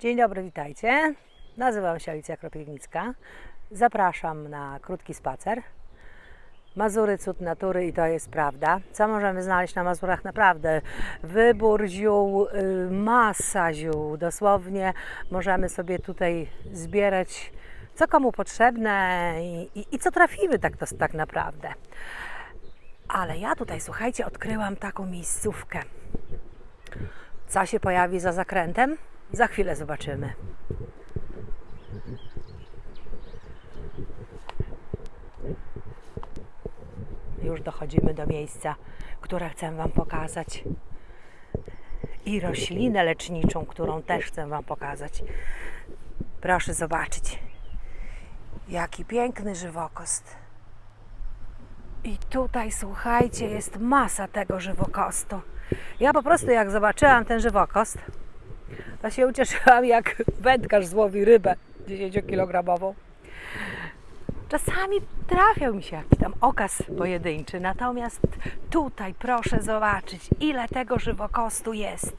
Dzień dobry, witajcie. Nazywam się Alicja Kropiwnicka. Zapraszam na krótki spacer. Mazury, cud natury i to jest prawda. Co możemy znaleźć na Mazurach? Naprawdę wybór ziół, y, masa ziół. Dosłownie możemy sobie tutaj zbierać co komu potrzebne i, i, i co trafimy tak, to, tak naprawdę. Ale ja tutaj, słuchajcie, odkryłam taką miejscówkę. Co się pojawi za zakrętem? Za chwilę zobaczymy. Już dochodzimy do miejsca, które chcę Wam pokazać. I roślinę leczniczą, którą też chcę Wam pokazać. Proszę zobaczyć, jaki piękny żywokost. I tutaj, słuchajcie, jest masa tego żywokostu. Ja po prostu jak zobaczyłam ten żywokost, to się ucieszyłam jak wędkarz złowi rybę 10-kilogramową. Czasami trafiał mi się jakiś tam okaz pojedynczy, natomiast tutaj proszę zobaczyć, ile tego żywokostu jest.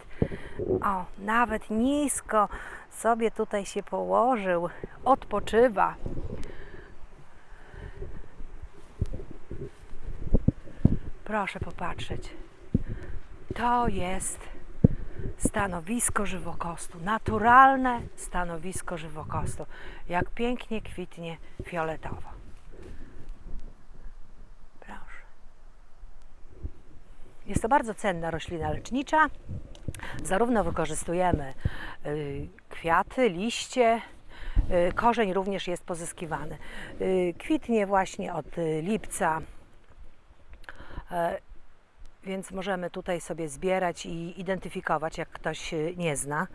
O, nawet nisko sobie tutaj się położył, odpoczywa. Proszę popatrzeć. To jest stanowisko żywokostu, naturalne stanowisko żywokostu. Jak pięknie kwitnie fioletowo. Proszę. Jest to bardzo cenna roślina lecznicza. Zarówno wykorzystujemy y, kwiaty, liście, y, korzeń również jest pozyskiwany. Y, Kwitnie właśnie od lipca więc możemy tutaj sobie zbierać i identyfikować, jak ktoś e, nie zna.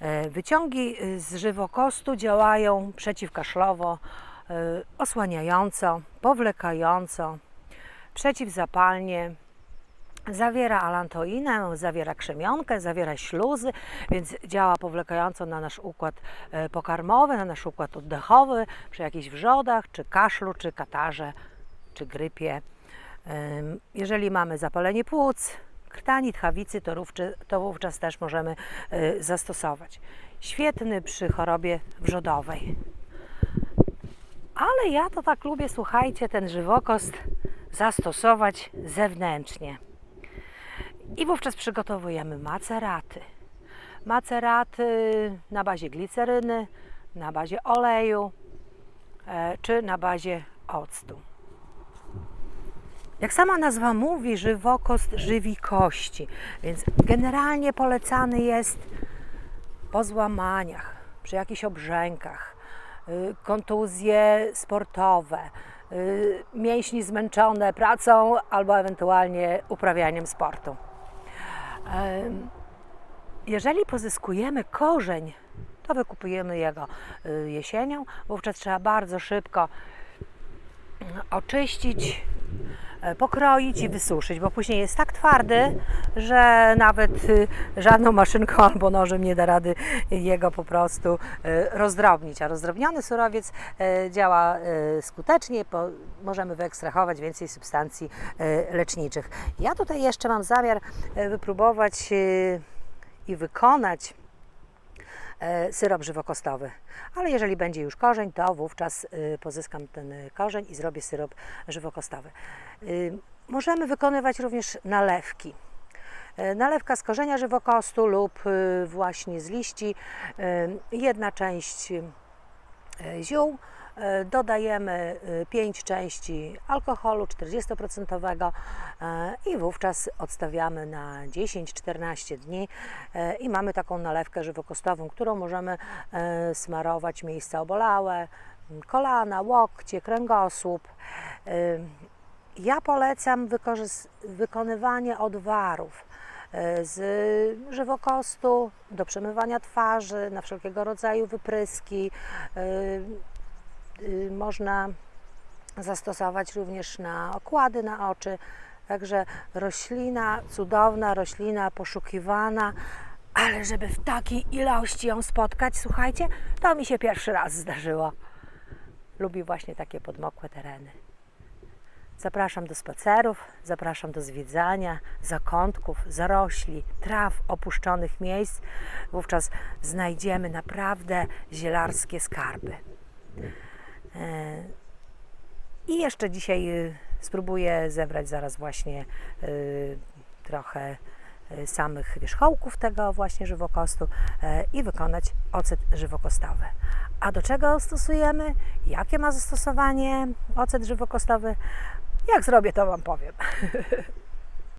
E, Wyciągi e, z żywokostu działają przeciwkaszlowo, osłaniająco, powlekająco, przeciwzapalnie. Zawiera alantoinę, zawiera krzemionkę, zawiera śluzy, więc działa powlekająco na nasz układ pokarmowy, na nasz układ oddechowy, przy jakichś wrzodach, czy kaszlu, czy katarze, czy grypie. Jeżeli mamy zapalenie płuc, krtani, tchawicy, to, to wówczas też możemy y, zastosować. Świetny przy chorobie wrzodowej. Ale ja to tak lubię, słuchajcie, ten żywokost zastosować zewnętrznie. I wówczas przygotowujemy maceraty. Maceraty na bazie gliceryny, na bazie oleju e, czy na bazie octu. Jak sama nazwa mówi, żywokost żywi kości, więc generalnie polecany jest po złamaniach, przy jakichś obrzękach, y, kontuzje sportowe, y, mięśni zmęczone pracą albo ewentualnie uprawianiem sportu. Jeżeli pozyskujemy korzeń, to wykupujemy jego y, jesienią, wówczas trzeba bardzo szybko mm, oczyścić, pokroić i wysuszyć, bo później jest tak twardy, że nawet y, żadną maszynką albo nożem nie da rady jego po prostu y, rozdrobnić. A rozdrobniony surowiec e, działa e, skutecznie, możemy wyekstrahować więcej substancji e, leczniczych. Ja tutaj jeszcze mam zamiar e, wypróbować e, i wykonać e, syrop żywokostowy. Ale jeżeli będzie już korzeń, to wówczas y, pozyskam ten y, korzeń i zrobię syrop żywokostowy. Y, Możemy wykonywać również nalewki. E, Nalewka z korzenia żywokostu lub właśnie z liści. Y, Jedna część ziół. E, Dodajemy 5 części alkoholu 40% e, i wówczas odstawiamy na 10-14 dni e, i mamy taką nalewkę żywokostową, którą możemy e, smarować miejsca obolałe, kolana, łokcie, kręgosłup. E, Ja polecam wykonywanie odwarów e, z żywokostu do przemywania twarzy, na wszelkiego rodzaju wypryski. Y, Można zastosować również na okłady na oczy. Także roślina, cudowna roślina, poszukiwana, ale żeby w takiej ilości ją spotkać, słuchajcie, to mi się pierwszy raz zdarzyło. Lubi właśnie takie podmokłe tereny. Zapraszam do spacerów, zapraszam do zwiedzania zakątków, zarośli, traw, opuszczonych miejsc. Wówczas znajdziemy naprawdę zielarskie skarby. E, I jeszcze dzisiaj y, spróbuję zebrać zaraz właśnie y, trochę y, samych wierzchołków tego właśnie żywokostu e, i wykonać ocet żywokostowy. A do czego stosujemy? Jakie ma zastosowanie ocet żywokostowy? Jak zrobię, to Wam powiem.